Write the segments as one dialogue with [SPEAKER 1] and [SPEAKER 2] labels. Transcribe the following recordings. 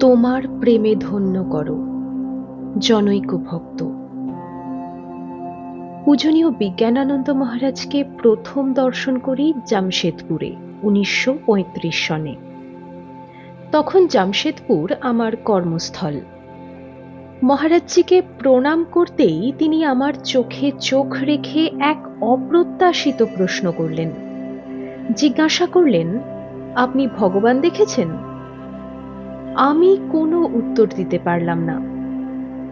[SPEAKER 1] তোমার প্রেমে ধন্য করো, জনৈক ভক্ত। পূজনীয় বিজ্ঞানানন্দ মহারাজকে প্রথম দর্শন করি জামশেদপুরে, উনিশশো সনে। তখন জামশেদপুর আমার কর্মস্থল। মহারাজজিকে প্রণাম করতেই তিনি আমার চোখে চোখ রেখে এক অপ্রত্যাশিত প্রশ্ন করলেন। জিজ্ঞাসা করলেন, আপনি ভগবান দেখেছেন? আমি কোনো উত্তর দিতে পারলাম না।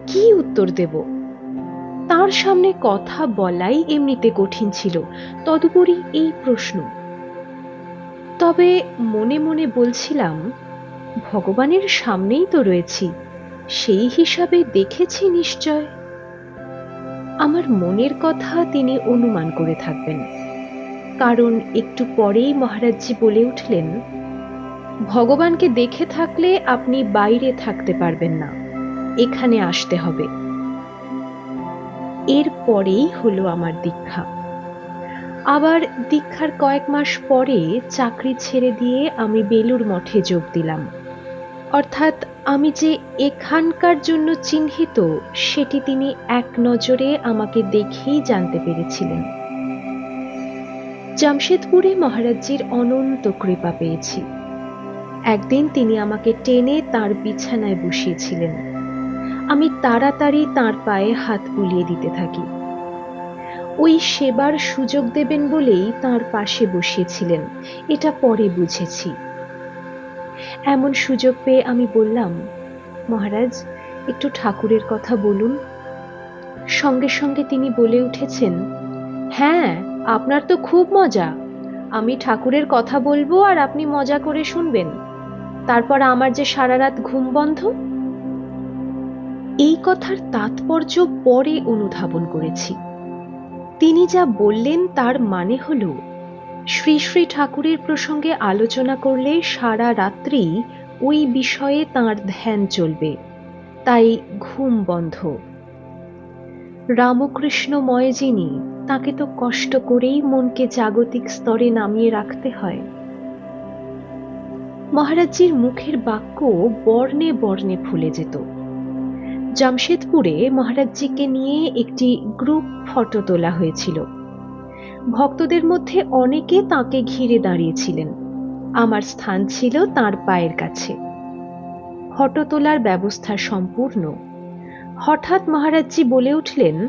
[SPEAKER 1] কি উত্তর দেব? তার সামনে কথা বলাই এমনিতে কঠিন ছিল, তদুপরি এই প্রশ্ন। তবে মনে মনে বলছিলাম, ভগবানের সামনেই তো রয়েছি, সেই হিসাবে দেখেছি নিশ্চয়। আমার মনের কথা তিনি অনুমান করে থাকবেন। কারণ একটু পরেই মহারাজজি বলে উঠলেন ভগবানকে দেখে থাকলে আপনি বাইরে থাকতে পারবেন না। এখানে আসতে হবে। এর পরেই হলো আমার দীক্ষা। আবার দীক্ষার কয়েক মাস পরে চাকরি ছেড়ে দিয়ে আমি বেলুর মঠে যোগ দিলাম। অর্থাৎ আমি যে এখানকার জন্য চিহ্নিত, সেটি তিনি এক নজরে আমাকে দেখেই জানতে পেরেছিলেন। জামশেদপুরে মহারাজজির অনন্ত কৃপা পেয়েছি। একদিন তিনি আমাকে টেনে তার বিছানায় বসিয়েছিলেন। আমি তাড়াতাড়ি তার পায়ে হাত বুলিয়ে দিতে থাকি। ওই সেবার সুযোগ দেবেন বলেই তার পাশে বসিয়েছিলেন, এটা পরে বুঝেছি। এমন সুযোগ পেয়ে আমি বললাম, মহারাজ, একটু ঠাকুরের কথা বলুন। সঙ্গে সঙ্গে তিনি বলে উঠেছেন হ্যাঁ আপনার তো খুব মজা। আমি ঠাকুরের কথা বলব আর আপনি মজা করে শুনবেন। তারপর আমার যে সারা রাত ঘুম বন্ধ? এই কথার তাৎপর্য পরে অনুধাবন করেছি। তিনি যা বললেন তার মানে হল, শ্রী শ্রী ঠাকুরের প্রসঙ্গে আলোচনা করলে সারা রাত্রি ওই বিষয়ে তার ধ্যান চলবে। তাই ঘুম বন্ধ। রামকৃষ্ণময় যিনি, তাকে তো কষ্ট করেই মনকে জাগতিক স্তরে নামিয়ে রাখতে হয়। মহারাজজির মুখের বাক্য বর্ণে বর্ণে ফুলে যেত। জামশেদপুরে মহারাজজিকে নিয়ে একটি গ্রুপ ফটো তোলা হয়েছিল। ভক্তদের মধ্যে অনেকে তাকে ঘিরে দাঁড়িয়েছিলেন। আমার স্থান ছিল তার পায়ের কাছে। ফটো তোলার ব্যবস্থা সম্পূর্ণ। হঠাৎ মহারাজজি বলে উঠলেন,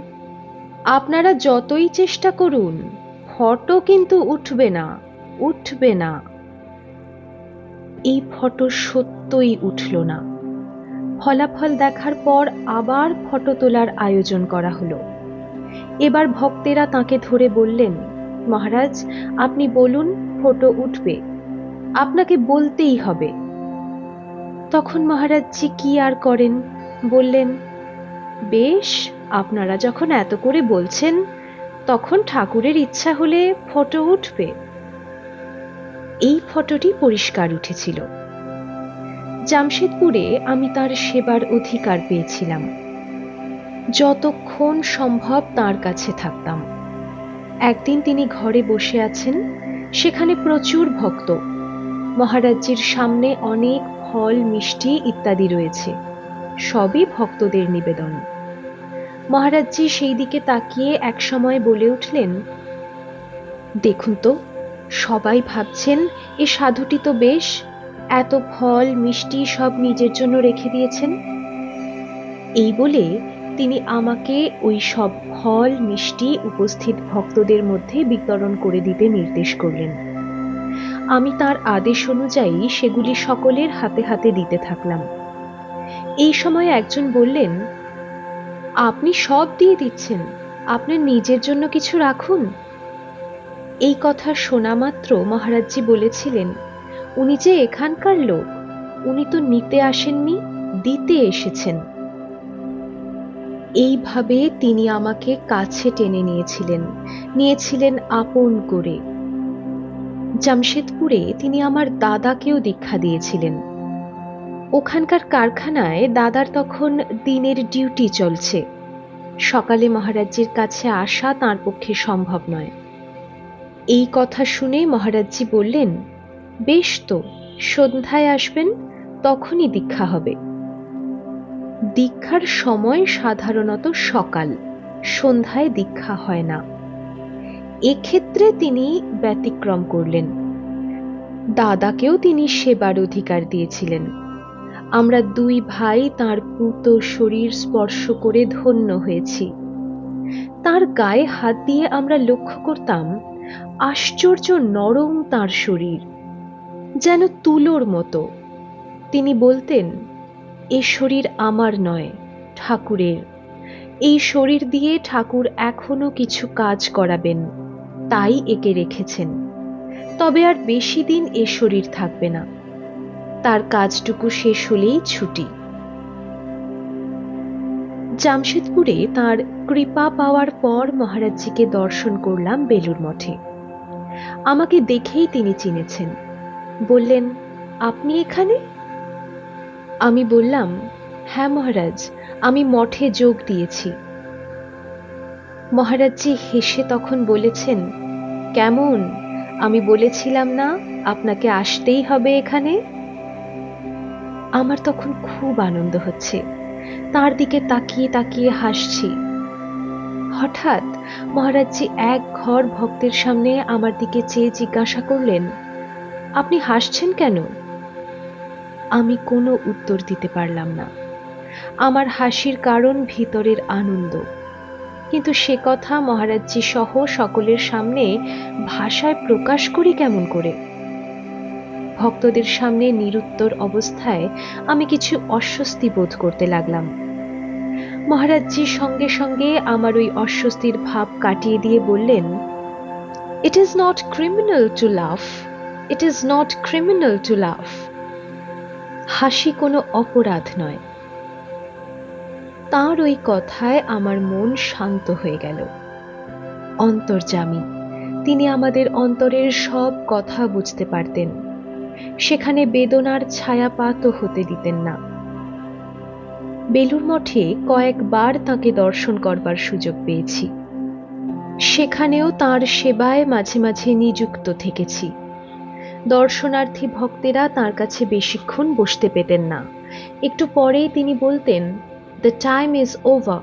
[SPEAKER 1] আপনারা যতই চেষ্টা করুন, ফটো কিন্তু উঠবে না উঠবে না। এই ফটো সত্যই উঠল না। ফলাফল দেখার পর আবার ফটো তোলার আয়োজন করা হলো। এবার ভক্তেরা তাকে ধরে বললেন, মহারাজ, আপনি বলুন, ফটো উঠবে। আপনাকে বলতেই হবে। তখন মহারাজজি কি আর করেন? বললেন, বেশ, আপনারা যখন এত করে বলছেন, তখন ঠাকুরের ইচ্ছা হলে ফটো উঠবে। এই ফটোটি পরিষ্কার উঠেছিল। জামশেদপুরে আমি তার সেবার অধিকার পেয়েছিলাম। যতক্ষণ সম্ভব তার কাছে থাকতাম। একদিন তিনি ঘরে বসে আছেন, সেখানে প্রচুর ভক্ত। মহারাজ্যের সামনে অনেক ফল, মিষ্টি ইত্যাদি রয়েছে। সবই ভক্তদের নিবেদন। মহারাজজি সেই দিকে তাকিয়ে একসময় বলে উঠলেন, দেখুন তো সবাই ভাবছেন, এ সাধুটি তো বেশ। এত ফল, মিষ্টি সব নিজের জন্য রেখে দিয়েছেন? এই বলে তিনি আমাকে ওই সব ফল, মিষ্টি উপস্থিত ভক্তদের মধ্যে বিতরণ করে দিতে নির্দেশ করলেন। আমি তার আদেশ অনুযায়ী সেগুলি সকলের হাতে হাতে দিতে থাকলাম। এই সময় একজন বললেন, আপনি সব দিয়ে দিচ্ছেন। আপনার নিজের জন্য কিছু রাখুন। এই কথা শোনা মাত্র মহারাজজি বলেছিলেন, উনি যে এখানকার লোক, উনি তো নিতে আসেননি, দিতে এসেছেন। এইভাবে তিনি আমাকে কাছে টেনে নিয়েছিলেন নিয়েছিলেন আপন করে। জামশেদপুরে তিনি আমার দাদাকেও দীক্ষা দিয়েছিলেন। ওখানকার কারখানায় দাদার তখন দিনের ডিউটি চলছে। সকালে মহারাজ্যের কাছে আসা তার পক্ষে সম্ভব নয়। এই কথা শুনে মহারাজজি বললেন, বেশ তো, সন্ধ্যায় আসবেন, তখনই দীক্ষা হবে। দীক্ষার সময় সাধারণত সকাল, সন্ধ্যায় দীক্ষা হয় না। এক্ষেত্রে তিনি ব্যতিক্রম করলেন। দাদাকেও তিনি সেবার অধিকার দিয়েছিলেন। আমরা দুই ভাই তার পুত শরীর স্পর্শ করে ধন্য হয়েছি। তার গায়ে হাত দিয়ে আমরা লক্ষ্য করতাম আশ্চর্য নরম তার শরীর, যেন তুলোর মতো। তিনি বলতেন, এ শরীর আমার নয় ঠাকুরের। এই শরীর দিয়ে ঠাকুর এখনও কিছু কাজ করাবেন, তাই একে রেখেছেন। তবে আর বেশি দিন এ শরীর থাকবে না। তার কাজটুকু শেষ হলেই ছুটি। জামশেদপুরে তার কৃপা পাওয়ার পর মহারাজজিকে দর্শন করলাম বেলুর মঠে। আমাকে দেখেই তিনি চিনেছেন। বললেন, আপনি এখানে? আমি বললাম হ্যাঁ মহারাজ, আমি মঠে যোগ দিয়েছি। মহারাজজি হেসে তখন বলেছেন, কেমন? আমি বলেছিলাম না আপনাকে আসতেই হবে এখানে? আমার তখন খুব আনন্দ হচ্ছে। তার দিকে তাকিয়ে তাকিয়ে হাসছি। হঠাৎ মহারাজজি এক ঘর ভক্তের সামনে আমার দিকে চেয়ে জিজ্ঞাসা করলেন, আপনি হাসছেন কেন? আমি কোনো উত্তর দিতে পারলাম না। আমার হাসির কারণ ভিতরের আনন্দ। কিন্তু সে কথা মহারাজজি সহ সকলের সামনে ভাষায় প্রকাশ করি কেমন করে? ভক্তদের সামনে নিরুত্তর অবস্থায় আমি কিছু অস্বস্তি বোধ করতে লাগলাম। মহারাজজি সঙ্গে সঙ্গে আমার ওই অস্বস্তির ভাব কাটিয়ে দিয়ে বললেন it is not criminal to love it is not criminal to love হাসি কোনো অপরাধ নয়। তার ওই কথায় আমার মন শান্ত হয়ে গেল। অন্তর্জামী তিনি আমাদের অন্তরের সব কথা বুঝতে পারতেন। সেখানে বেদনার ছায়াপাতও হতে দিতেন না। বেলুর মঠে কয়েকবার তাকে দর্শন করবার সুযোগ পেয়েছি। সেখানেও তার সেবায় মাঝে মাঝে নিযুক্ত থেকেছি। দর্শনার্থী ভক্তেরা তার কাছে বেশিক্ষণ বসতে পেতেন না। একটু পরেই তিনি বলতেন দ্য টাইম ইজ ওভার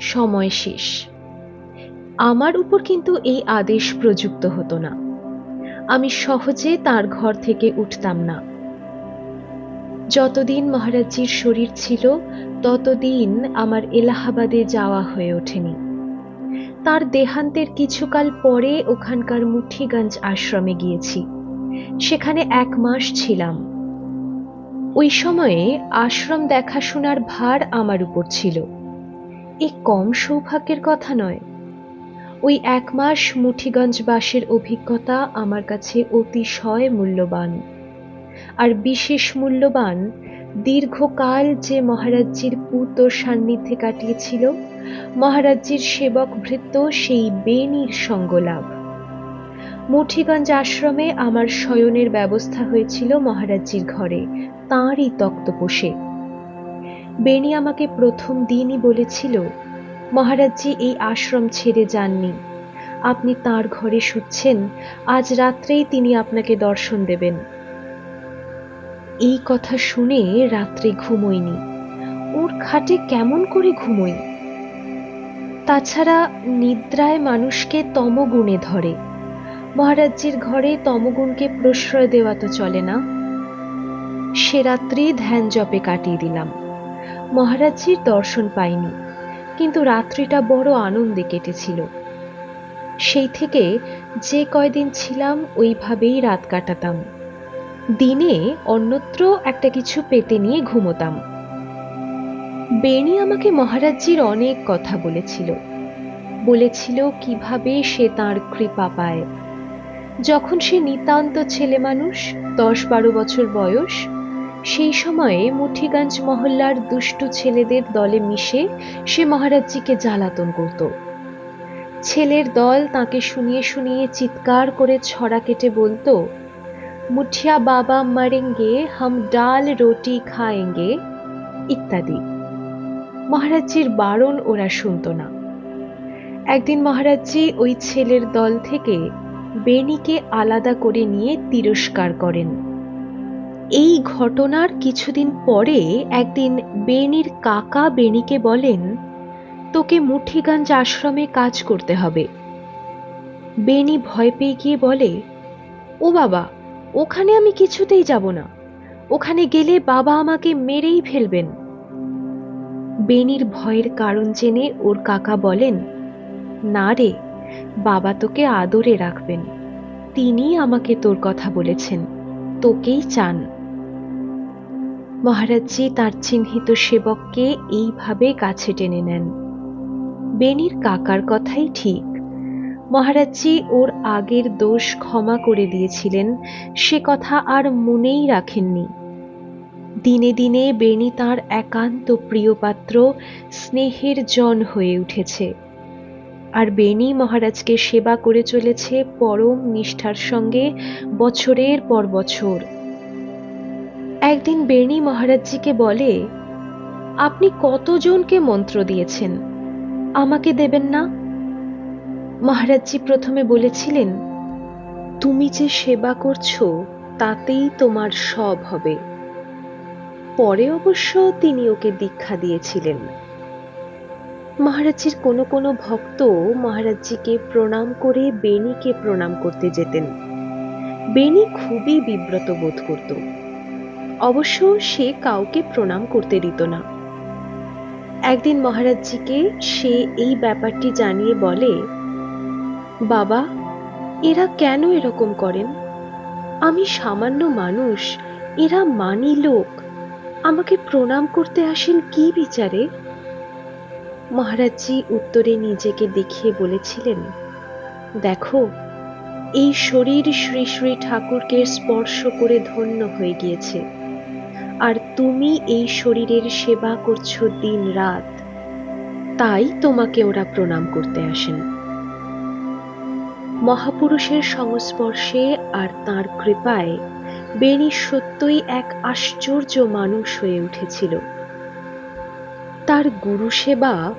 [SPEAKER 1] সময় শেষ। আমার উপর কিন্তু এই আদেশ প্রযুক্ত হতো না। আমি সহজে তার ঘর থেকে উঠতাম না। যতদিন মহারাজজির শরীর ছিল, ততদিন আমার এলাহাবাদে যাওয়া হয়ে ওঠেনি। তার দেহান্তের কিছুকাল পরে ওখানকার মুঠিগঞ্জ আশ্রমে গিয়েছি। সেখানে এক মাস ছিলাম। ওই সময়ে আশ্রম দেখাশোনার ভার আমার উপর ছিল। এ কম সৌভাগ্যের কথা নয়। ওই এক মাস মুঠিগঞ্জ বাসের অভিজ্ঞতা আমার কাছে অতিশয় মূল্যবান। আর বিশেষ মূল্যবান, দীর্ঘকাল যে মহারাজ্যের পুত সান্নিধ্যে কাটিয়েছিল, মহারাজ্যের সেবক ভৃত্য সেই বেনির সঙ্গলাভ। মুঠিগঞ্জ আশ্রমে আমার শয়নের ব্যবস্থা হয়েছিল মহারাজ্যির ঘরে, তাঁরই তক্তপোষে। বেনি আমাকে প্রথম দিনই বলেছিল মহারাজজি এই আশ্রম ছেড়ে যাননি। আপনি তার ঘরে শুচ্ছেন, আজ রাত্রেই তিনি আপনাকে দর্শন দেবেন। এই কথা শুনে রাত্রে ঘুমোইনি ওর খাটে কেমন করে ঘুমোই? তাছাড়া নিদ্রায় মানুষকে তমগুণে ধরে। মহারাজ্যের ঘরে তমগুণকে প্রশ্রয় দেওয়া তো চলে না। সে রাত্রি ধ্যান জপে কাটিয়ে দিলাম। মহারাজজির দর্শন পাইনি। কিন্তু রাত্রিটা বড় আনন্দে কেটেছিল। সেই থেকে যে কয়দিন ছিলাম, ওইভাবেই রাত কাটাতাম। দিনে অন্যত্র একটা কিছু পেতে নিয়ে ঘুমোতাম। বেণী আমাকে মহারাজজির অনেক কথা বলেছিল। বলেছিল কীভাবে সে তার কৃপা পায়। যখন সে নিতান্ত ছেলে মানুষ, দশ বারো বছর বয়স সেই সময়ে মুঠিগঞ্জ মহল্লার দুষ্টু ছেলেদের দলে মিশে সে মহারাজজিকে জ্বালাতন করত। ছেলের দল তাকে শুনিয়ে শুনিয়ে চিৎকার করে ছড়া কেটে বলতো, মুঠিয়া বাবা মারেঙ্গে, হাম ডাল রুটি খায়েঙ্গে, ইত্যাদি। মহারাজজির বারণ ওরা শুনত না। একদিন মহারাজজি ওই ছেলের দল থেকে বেনিকে আলাদা করে নিয়ে তিরস্কার করেন। এই ঘটনার কিছুদিন পরে একদিন বেনির কাকা বেনিকে বলেন, তোকে মুঠিগঞ্জ আশ্রমে কাজ করতে হবে। বেনি ভয় পেয়ে গিয়ে বলে, ও বাবা, ওখানে আমি কিছুতেই যাব না। ওখানে গেলে বাবা আমাকে মেরেই ফেলবেন। বেনির ভয়ের কারণ জেনে ওর কাকা বলেন, না রে, বাবা তোকে আদরে রাখবেন। তিনি আমাকে তোর কথা বলেছেন। তোকেই চান। মহারাজজি তার চিহ্নিত সেবককে এইভাবে কাছে টেনে নেন। বেনির কাকার কথাই ঠিক। মহারাজজি ওর আগের দোষ ক্ষমা করে দিয়েছিলেন, সে কথা আর মনেই রাখেননি। দিনে দিনে বেনি তার একান্ত প্রিয়পাত্র, স্নেহের জন হয়ে উঠেছে। আর বেনি মহারাজকে সেবা করে চলেছে পরম নিষ্ঠার সঙ্গে বছরের পর বছর। একদিন বেণী মহারাজজিকে বলে, আপনি কতজনকে মন্ত্র দিয়েছেন? আমাকে দেবেন না? মহারাজজি প্রথমে বলেছিলেন, তুমি যে সেবা করছ, তাতেই তোমার সব হবে। পরে অবশ্য তিনি ওকে দীক্ষা দিয়েছিলেন। মহারাজজির কোনো কোনো ভক্ত মহারাজজিকে প্রণাম করে বেনিকে প্রণাম করতে যেতেন। বেনি খুবই বিব্রত বোধ করত। অবশ্য সে কাউকে প্রণাম করতে দিত না। একদিন মহারাজজিকে সে এই ব্যাপারটি জানিয়ে বলে, বাবা, এরা কেন এরকম করেন? আমি সামান্য মানুষ, এরা মানি লোক। আমাকে প্রণাম করতে আসেন কি বিচারে? মহারাজজি উত্তরে নিজেকে দেখিয়ে বলেছিলেন, দেখো, এই শরীর শ্রী শ্রী ঠাকুরকে স্পর্শ করে ধন্য হয়ে গিয়েছে। তুমি এই শরীরের সেবা করছ দিন রাত। তাই তোমাকে ওরা প্রণাম করতে আসেন। মহাপুরুষের সংস্পর্শে আর তার কৃপায় বেনি সত্যই এক আশ্চর্য মানুষ হয়ে উঠেছিল। তার গুরু সেবা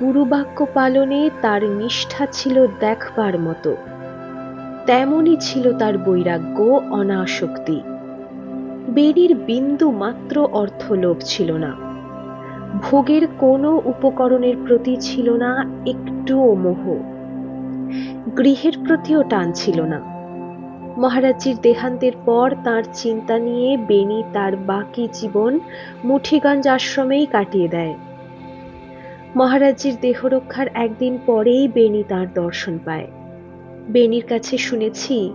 [SPEAKER 1] গুরুবাক্য পালনে তার নিষ্ঠা ছিল দেখবার মতো। তেমনই ছিল তার বৈরাগ্য, অনাসক্তি। বেরির বিন্দু মাত্র অর্থলোভ ছিল না। ভোগের কোনো উপকরণের প্রতি ছিল না, একটুও মোহ। গৃহের প্রতিও টান ছিল না। মহারাজজির দেহান্তের পর তার চিন্তা নিয়ে বেনি তার বাকি জীবন মুঠিগঞ্জ আশ্রমেই কাটিয়ে দেয়। মহারাজজির দেহরক্ষার একদিন পরেই বেনি তার দর্শন পায়। বেনির কাছে শুনেছি,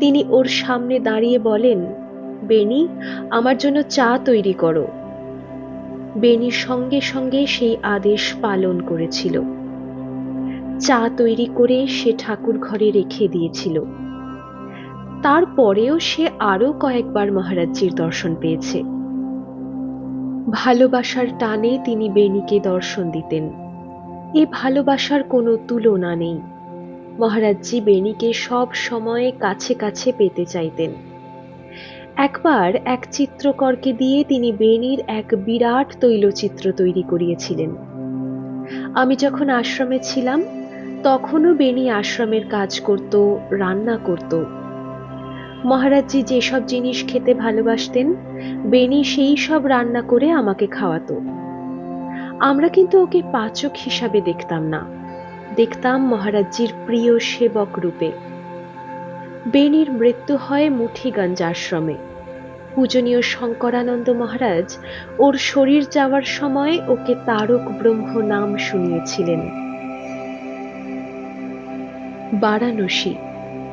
[SPEAKER 1] তিনি ওর সামনে দাঁড়িয়ে বলেন বেনি আমার জন্য চা তৈরি করো। বেনি সঙ্গে সঙ্গে সেই আদেশ পালন করেছিল। চা তৈরি করে সে ঠাকুর ঘরে রেখে দিয়েছিল। তারপরেও সে আরও কয়েকবার মহারাজজির দর্শন পেয়েছে। ভালোবাসার টানে তিনি বেনিকে দর্শন দিতেন। এ ভালোবাসার কোনো তুলনা নেই। মহারাজজি বেনিকে সব সময় কাছে কাছে পেতে চাইতেন। একবার এক চিত্রকরকে দিয়ে তিনি বেনির এক বিরাট তৈলচিত্র তৈরি করিয়েছিলেন। আমি যখন আশ্রমে ছিলাম, তখনও বেনি আশ্রমের কাজ করত, রান্না করত। মহারাজজি যেসব জিনিস খেতে ভালোবাসতেন বেনি সেই সব রান্না করে আমাকে খাওয়াতো। আমরা কিন্তু ওকে পাচক হিসাবে দেখতাম না। দেখতাম মহারাজজির প্রিয় সেবক রূপে। বেনির মৃত্যু হয় মুঠিগঞ্জ আশ্রমে পূজনীয় শঙ্করানন্দ মহারাজ ওর শরীর যাওয়ার সময় ওকে তারক ব্রহ্ম নাম শুনিয়েছিলেন। বারাণসী,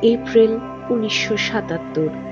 [SPEAKER 1] এপ্রিল উনিশশো সাতাত্তর।